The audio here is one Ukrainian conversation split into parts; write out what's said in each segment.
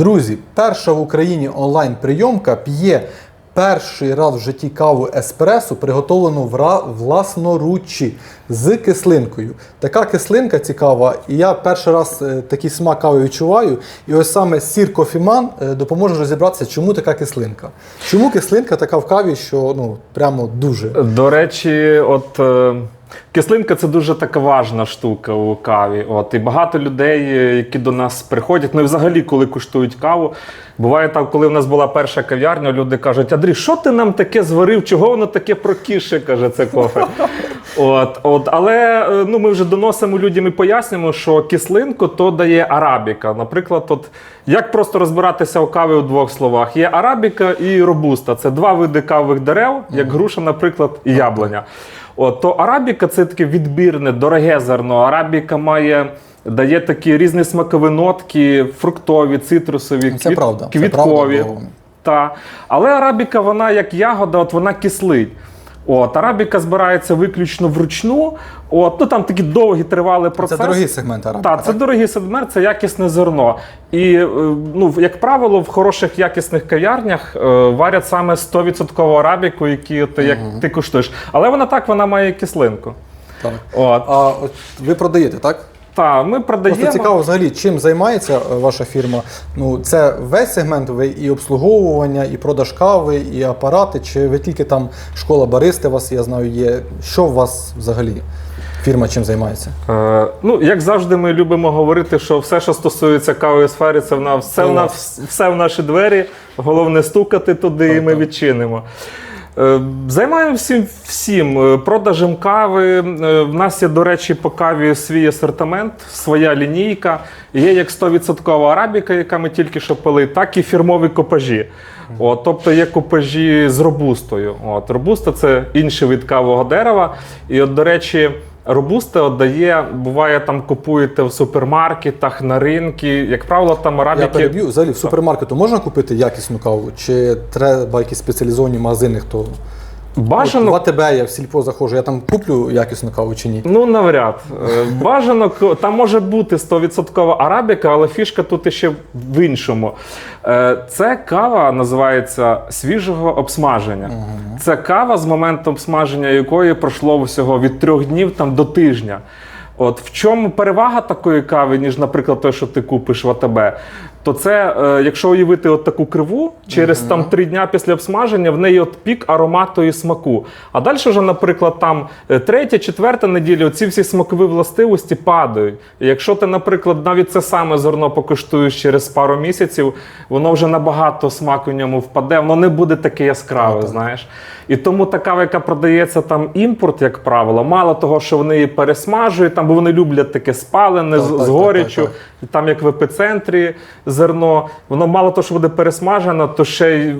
Друзі, перша в Україні онлайн-прийомка п'є перший раз в житті каву еспресо, приготовлену власноруччі з кислинкою. Така кислинка цікава, і я перший раз е, такий смак кави відчуваю. І ось саме сір кофіман е, допоможе розібратися, чому така кислинка. Чому кислинка така в каві, що ну прямо дуже. До речі, от е, кислинка це дуже така важна штука у каві. От, і багато людей, е, які до нас приходять, ну і взагалі, коли куштують каву. Буває так, коли в нас була перша кав'ярня, люди кажуть: Андрій, що ти нам таке зварив? Чого воно таке прокіше? каже це кофе. От, от, але е, ну, ми вже доносимо людям і пояснюємо, що кислинку то дає арабіка. Наприклад, от, як просто розбиратися у каві у двох словах? Є арабіка і робуста. Це два види кавових дерев, як груша, наприклад, і яблуня. От, то арабіка це таке відбірне, дороге зерно. Арабіка має. Дає такі різні смакові нотки, фруктові, цитрусові, Це квіт- правда, це квіткові. правда, бо- Та. Але арабіка, вона як ягода, от вона кислить. От, арабіка збирається виключно вручну. От, ну там такі довгі тривали Це дорогий сегмент арабіка. Так, це дорогий сегмент, це якісне зерно. І, е, ну, як правило, в хороших якісних кав'ярнях е, варять саме 100% арабіку, які ти, як ти куштуєш. Але вона так, вона має кислинку. Так. От. А от ви продаєте, так? Та, ми продаємо. Просто цікаво взагалі, чим займається е, ваша фірма. Ну, це весь сегмент, ви і обслуговування, і продаж кави, і апарати, чи ви тільки там школа баристи у вас, я знаю, є. Що у вас взагалі фірма чим займається? Е, ну, як завжди, ми любимо говорити, що все, що стосується кавової сфери, це в нас все, в нас, все в наші двері. Головне стукати туди, і ми відчинимо. Е, Займаємо всім, Е, продажем кави. Е, В нас є, до речі, по каві свій асортимент, своя лінійка. Є як 100% арабіка, яка ми тільки що пили, так і фірмові копажі. От, тобто є копажі з робустою. От, робуста це інший вид кавового дерева. І, от, до речі, робуста дає, буває, там купуєте в супермаркетах, на ринки. Як правило, там Я арабіки. переб'ю. Взагалі в супермаркету можна купити якісну каву, чи треба якісь спеціалізовані магазини, хто Бажано в АТБ я в сільпо заходжу, я там куплю якісну каву чи ні? Ну, навряд. Е, Бажано, там може бути 100% арабіка, але фішка тут іще в іншому. Е, Це кава називається свіжого обсмаження. Це кава з моменту обсмаження якої пройшло всього від трьох днів там, до тижня. От в чому перевага такої кави, ніж, наприклад, те, що ти купиш в АТБ, то це, е, якщо уявити от таку криву, через там три дня після обсмаження в неї от пік аромату і смаку. А далі вже, наприклад, там е, третя, четверта неділя, ці всі смакові властивості падають. І якщо ти, наприклад, навіть це саме зерно покуштуєш через пару місяців, воно вже набагато смаку в ньому впаде, воно не буде таке яскраве, знаєш. І тому та кава, яка продається там імпорт, як правило, мало того, що вони її пересмажують, там, бо вони люблять таке спалене з, з так, І Там, як в епіцентрі зерно, воно мало того, що буде пересмажено, то ще й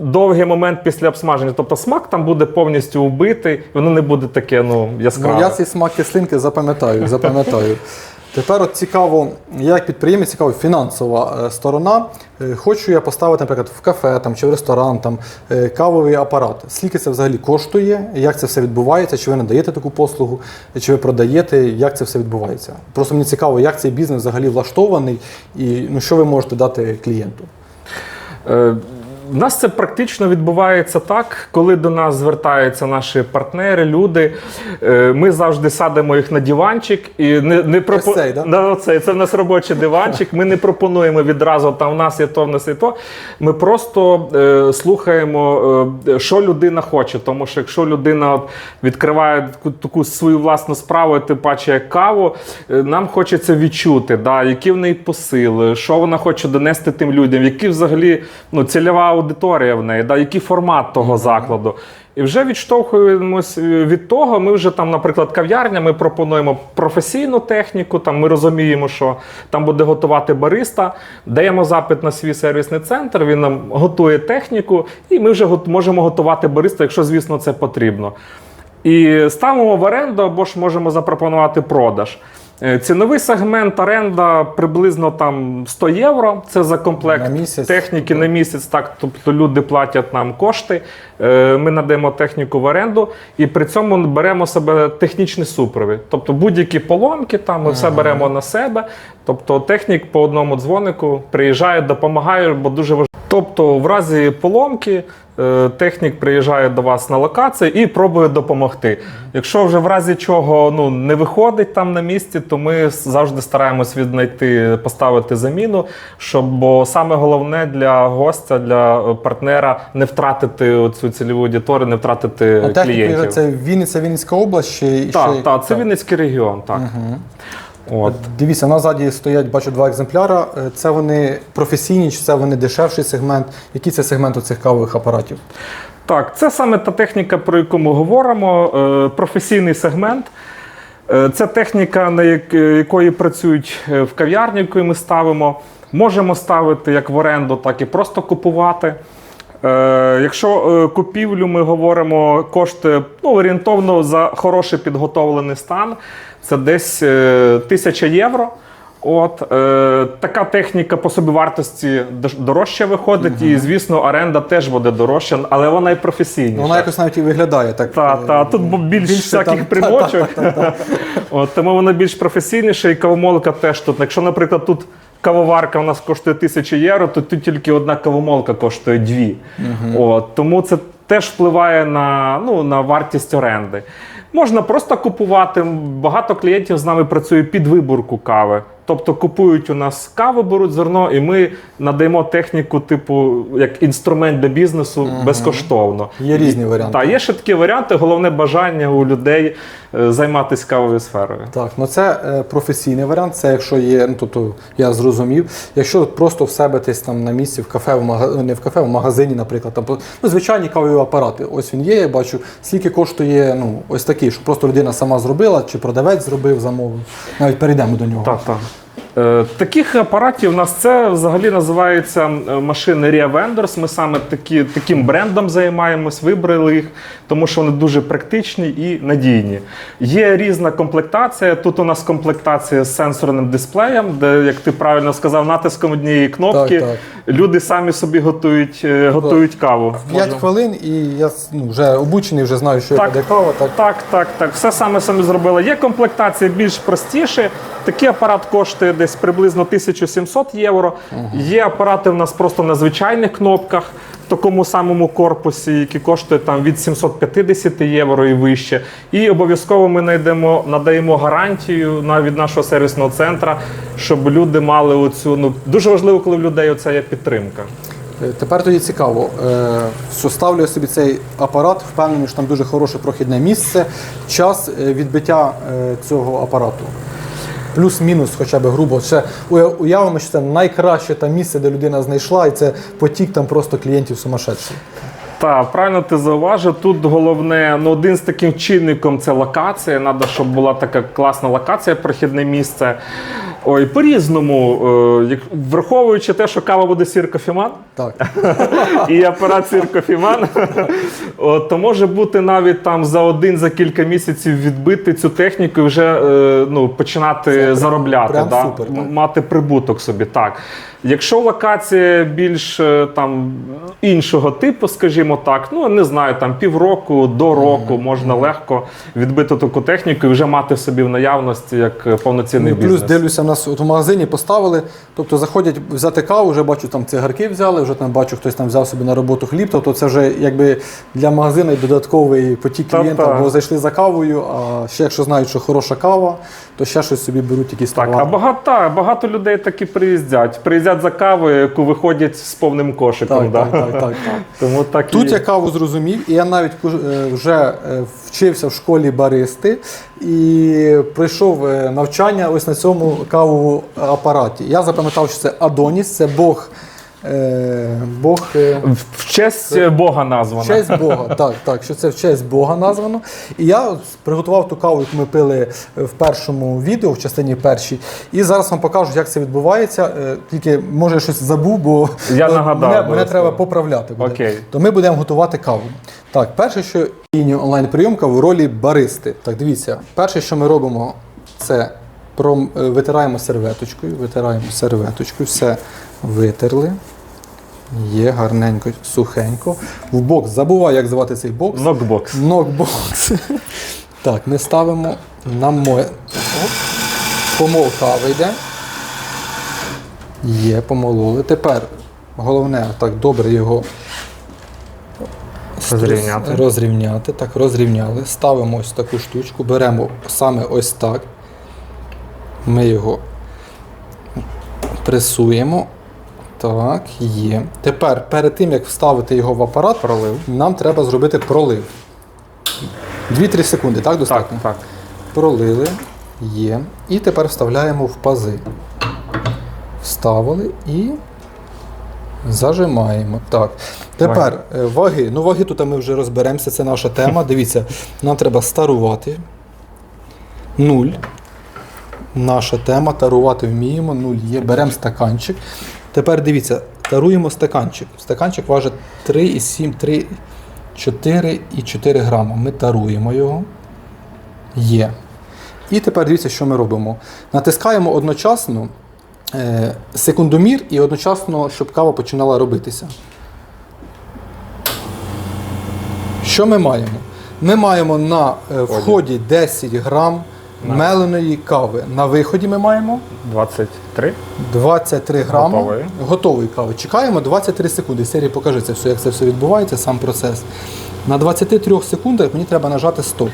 довгий момент після обсмаження. Тобто смак там буде повністю убитий, і воно не буде таке ну, яскраве. Ну, я цей смак кислинки запам'ятаю, запам'ятаю. Тепер от цікаво, як підприємець цікаво, фінансова е, сторона. Е, Хочу я поставити, наприклад, в кафе там, чи в ресторан там, е, кавовий апарат. Скільки це взагалі коштує, як це все відбувається, чи ви надаєте таку послугу, чи ви продаєте, як це все відбувається? Просто мені цікаво, як цей бізнес взагалі влаштований і ну, що ви можете дати клієнту. В нас це практично відбувається так, коли до нас звертаються наші партнери, люди. е, Ми завжди садимо їх на диванчик і не, не пропо... Цей, да? Да, оцей. Це в нас робочий диванчик. Ми не пропонуємо відразу, там в нас є то, в нас є то. Ми просто е, слухаємо, е, що людина хоче. Тому що якщо людина от відкриває таку, таку свою власну справу, тим паче як каву, е, нам хочеться відчути, да, які в неї посили, що вона хоче донести тим людям, які взагалі ну, цільова аудиторія в неї, да, який формат того закладу. І вже відштовхуємось е, від того. Ми вже там, наприклад, кав'ярня, ми пропонуємо професійну техніку. Там ми розуміємо, що там буде готувати бариста, даємо запит на свій сервісний центр. Він нам готує техніку, і ми вже можемо готувати бариста, якщо, звісно, це потрібно. І ставимо в оренду або ж можемо запропонувати продаж. Е, Ціновий сегмент оренда приблизно там 100 євро. Це за комплект На місяць? техніки на місяць. Так, тобто люди платять нам кошти. е, Ми надаємо техніку в оренду і при цьому беремо себе технічний супровід. Тобто будь-які поломки, там ми все беремо на себе. Тобто технік по одному дзвонику приїжджає, допомагає, бо дуже важливо. Тобто, в разі поломки е, технік приїжджає до вас на локацію і пробує допомогти. Якщо вже в разі чого ну, не виходить там на місці, то ми завжди стараємось віднайти, поставити заміну, щоб бо саме головне для гостя, для е, партнера не втратити цю цільову аудиторію, не втратити А клієнтів. це Вінниця, Вінницька область чи Так, ще... так, це Вінницький регіон, так. От. Дивіться, на ззаді стоять, бачу, два екземпляра. Е, Це вони професійні, чи це вони дешевший сегмент? Який це сегмент у цих кавових апаратів? Так, це саме та техніка, про яку ми говоримо. е, Професійний сегмент. Е, Це техніка, на якої працюють в кав'ярні, яку ми ставимо. Можемо ставити як в оренду, так і просто купувати. Якщо купівлю ми говоримо, коштує ну, орієнтовно за хороший підготовлений стан, це десь е, 1000 євро. От е, така техніка по собівартості дорожче виходить, і звісно, оренда теж буде дорожча, але вона і професійніша. Вона якось навіть і виглядає так. Та, е, та, тут більш більше всяких там- примочок. От, тому вона більш професійніша, і кавомолка теж тут. Якщо, наприклад, тут кавоварка у нас коштує 1000 євро, то тут тільки одна кавомолка коштує 2. От, тому це теж впливає на, ну, на вартість оренди. Можна просто купувати. Багато клієнтів з нами працює під виборку кави. Тобто купують у нас каву, беруть зерно, і ми надаємо техніку, типу, як інструмент для бізнесу безкоштовно. Є різні варіанти. Так, є ще такі варіанти. Головне бажання у людей е, займатися кавовою сферою. Так, ну це е, професійний варіант. Це якщо є, ну тобто я зрозумів. Якщо просто в себе десь там на місці, в кафе, в мага... не в кафе, в магазині, наприклад, там ну, звичайні кавові апарати. Ось він є, я бачу, скільки коштує ну, ось такий, що просто людина сама зробила, чи продавець зробив, замовив. Навіть перейдемо до нього. Так, так. Е, Таких апаратів у нас це взагалі називається е, машини Ria Vendors. Ми саме такі, таким брендом займаємось, вибрали їх, тому що вони дуже практичні і надійні. Є різна комплектація. Тут у нас комплектація з сенсорним дисплеєм, де, як ти правильно сказав, натиском однієї кнопки Так, люди самі собі готують, е, готують каву. 5 Можна- хвилин і я ну, вже обучений, вже знаю, що Так. де кава. Так. Так, так, так. Все саме самі зробили. Є комплектація більш простіше. Такий апарат коштує десь приблизно 1700 євро. Є апарати в нас просто на звичайних кнопках. В такому самому корпусі, які коштують там від 750 євро і вище. І обов'язково ми знайдемо, надаємо гарантію від нашого сервісного центру, щоб люди мали оцю. Ну дуже важливо, коли в людей оця є підтримка. Е, Тепер тоді цікаво, е, ставлю я собі цей апарат, впевнений, що там дуже хороше прохідне місце, час е, відбиття е, цього апарату. Плюс-мінус, хоча б грубо. Ще уявимо, що це найкраще там місце, де людина знайшла, і це потік там просто клієнтів сумасшедший. Так, правильно ти зауважив. Тут головне, ну один з таким чинником це локація. Треба, щоб була така класна локація, прохідне місце. Ой, по-різному, е, враховуючи те, що кава буде сір кофіман, Так. і апарат сір кофіман, от, то може бути навіть там за один за кілька місяців відбити цю техніку і вже е, ну, починати Це прям- заробляти, прям да? супер, так. М- мати прибуток собі. Так. Якщо локація більш е, там іншого типу, скажімо так, ну не знаю, там півроку до року можна легко відбити таку техніку і вже мати собі в наявності як е, повноцінний Ну, плюс бізнес. дивлюся, нас от в магазині поставили, тобто заходять взяти каву, вже бачу, там цигарки взяли, вже там бачу, хтось там взяв собі на роботу хліб, тобто це вже якби для магазину додатковий потік клієнта, бо зайшли за кавою, а ще якщо знають, що хороша кава, то ще щось собі беруть якісь Так, товари. а багато, багато людей таки приїздять. Приїздять за кавою, яку виходять з повним кошиком. Так, да? так, так, так, так. Тому так Тут і... я каву зрозумів, і я навіть е, вже е, вчився в школі баристи і пройшов е, навчання ось на цьому кавовому апараті. Я запам'ятав, що це Адоніс, це Бог. е, Бог е, В- честь Бога названа. В честь Бога, так, так, що це в честь Бога названо. І я приготував ту каву, яку ми пили в першому відео, в частині першій. І зараз вам покажу, як це відбувається. Тільки може я щось забув, бо Я нагадав, мене, мене треба поправляти. Буде. Окей. То ми будемо готувати каву. Так, перше, що онлайн прийомка в ролі баристи. Так, дивіться, перше, що ми робимо, це пром- е, витираємо серветочкою, витираємо серветочкою, все витерли. Є гарненько, сухенько. В бокс. Забуваю, як звати цей бокс. Нокбокс. Нокбокс. Так, ми ставимо на мо... Оп. Помол кави йде. Є, помололи. Тепер головне так добре його Розрівняти. розрівняти. Так, розрівняли. Ставимо ось таку штучку, беремо саме ось так. Ми його пресуємо. Так, є. Тепер перед тим, як вставити його в апарат, Пролив. нам треба зробити пролив. 2-3 секунди, так Так, так. Пролили, є. І тепер вставляємо в пази. Вставили і зажимаємо. Так. Тепер е, ваги. Ну, ваги тут ми вже розберемося, це наша тема. Дивіться, нам треба старувати. Нуль. Наша тема. Тарувати вміємо. Нуль є. Беремо стаканчик. Тепер дивіться, таруємо стаканчик. Стаканчик важить 3,7, 3, 4,4 грама. Ми таруємо його. Є. І тепер дивіться, що ми робимо. Натискаємо одночасно секундомір і одночасно, щоб кава починала робитися. Що ми маємо? Ми маємо на е, вході 10 грам меленої кави. На виході ми маємо 23. 23 грами Готової. готової кави. Чекаємо 23 секунди. Серії покажи це все, як це все відбувається, сам процес. На 23 секундах мені треба нажати стоп.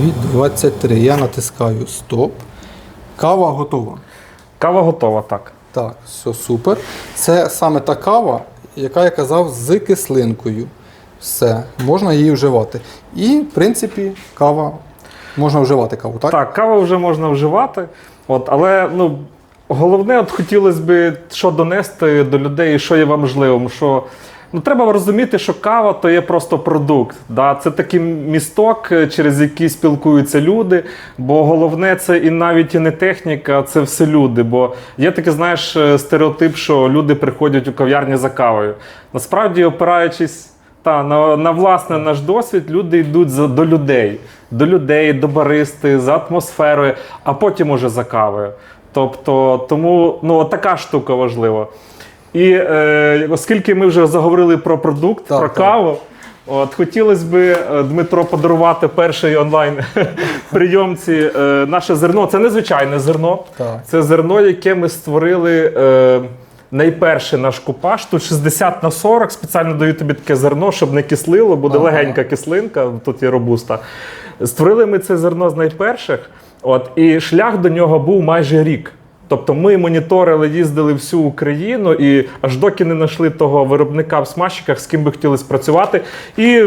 Від 23 я натискаю стоп. Кава готова. Кава готова, так. Так, все супер. Це саме та кава, яка я казав, з кислинкою. Все, можна її вживати. І, в принципі, кава можна вживати каву, так? Так, каву вже можна вживати. От, але ну, головне, от хотілося б що донести до людей, що є вам важливим. Що, ну, треба розуміти, що кава то є просто продукт. Да? Це такий місток, е, через який спілкуються люди. Бо головне це і навіть і не техніка, це все люди. Бо є такий, знаєш, е, стереотип, що люди приходять у кав'ярні за кавою. Насправді, опираючись. Та на, на власне наш досвід люди йдуть за, до людей, до людей, до баристи, за атмосферою, а потім уже за кавою. Тобто, тому ну, така штука важлива. І е, оскільки ми вже заговорили про продукт, Так, про так. каву, от хотілося б е, Дмитро подарувати перший онлайн прийомці е, наше зерно. Це незвичайне зерно. Так. Це зерно, яке ми створили. Е, Найперший наш купаж, тут 60 на 40, спеціально даю тобі таке зерно, щоб не кислило, буде Ага. легенька кислинка, тут є робуста. Створили ми це зерно з найперших, от, і шлях до нього був майже рік. Тобто ми моніторили, їздили всю Україну і аж доки не знайшли того виробника в смажчиках, з ким би хотіли спрацювати. І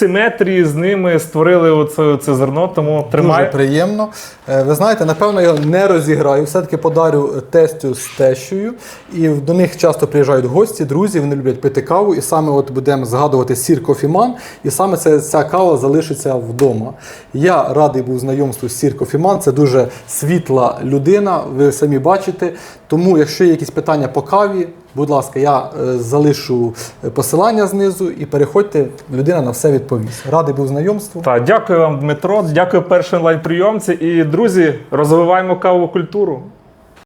симетрії з ними створили оце, це зерно, тому Дуже тримай. приємно. Е, Ви знаєте, напевно, його не розіграю. Все-таки подарю тестю з тещою. І до них часто приїжджають гості, друзі, вони люблять пити каву. І саме от будемо згадувати сір кофіман, і саме це, ця кава залишиться вдома. Я радий був знайомству з сір кофіман. Це дуже світла людина, ви самі бачите. Тому, якщо є якісь питання по каві, будь ласка, я е, залишу посилання знизу і переходьте, людина на все відповість. Радий був знайомству. Так, дякую вам, Дмитро. Дякую першій онлайн-прийомці. І друзі, розвиваємо кавову культуру.